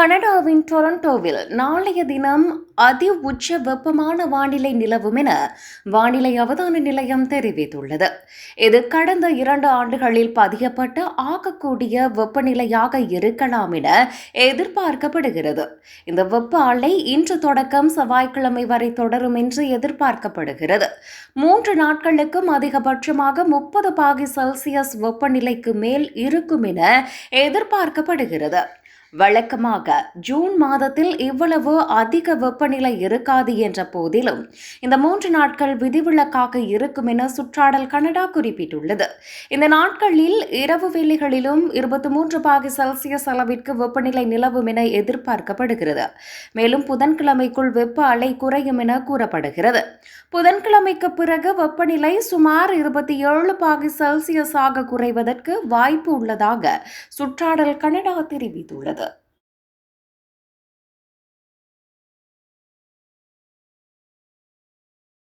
கனடாவின் டொரண்டோவில் நாளைய தினம் அதி உச்ச வெப்பமான வானிலை நிலவும் என வானிலை அவதான நிலையம் தெரிவித்துள்ளது. இது கடந்த இரண்டு ஆண்டுகளில் பதியப்பட்ட ஆகக்கூடிய வெப்பநிலையாக இருக்கலாம் என எதிர்பார்க்கப்படுகிறது. இந்த வெப்ப அலை இன்று தொடக்கம் செவ்வாய்க்கிழமை வரை தொடரும் என்று எதிர்பார்க்கப்படுகிறது. மூன்று நாட்களுக்கும் அதிகபட்சமாக முப்பது பாகி செல்சியஸ் வெப்பநிலைக்கு மேல் இருக்கும் என எதிர்பார்க்கப்படுகிறது. வழக்கமாக ஜூன் மாதத்தில் இவ்வளவு அதிக வெப்ப வெப்பநிலை இருக்காது என்ற போதிலும் இந்த மூன்று நாட்கள் விதிவிலக்காக இருக்கும் என சுற்றாடல் கனடா குறிப்பிட்டுள்ளது. இந்த நாட்களில் இரவு வேலைகளிலும் இருபத்தி மூன்று பாகு செல்சியஸ் அளவிற்கு வெப்பநிலை நிலவும் என எதிர்பார்க்கப்படுகிறது. மேலும் புதன்கிழமைக்குள் வெப்ப அலை குறையும் என கூறப்படுகிறது. புதன்கிழமைக்கு பிறகு வெப்பநிலை சுமார் இருபத்தி ஏழு பாகு செல்சியஸாக குறைவதற்கு வாய்ப்பு உள்ளதாக சுற்றாடல் கனடா தெரிவித்துள்ளது.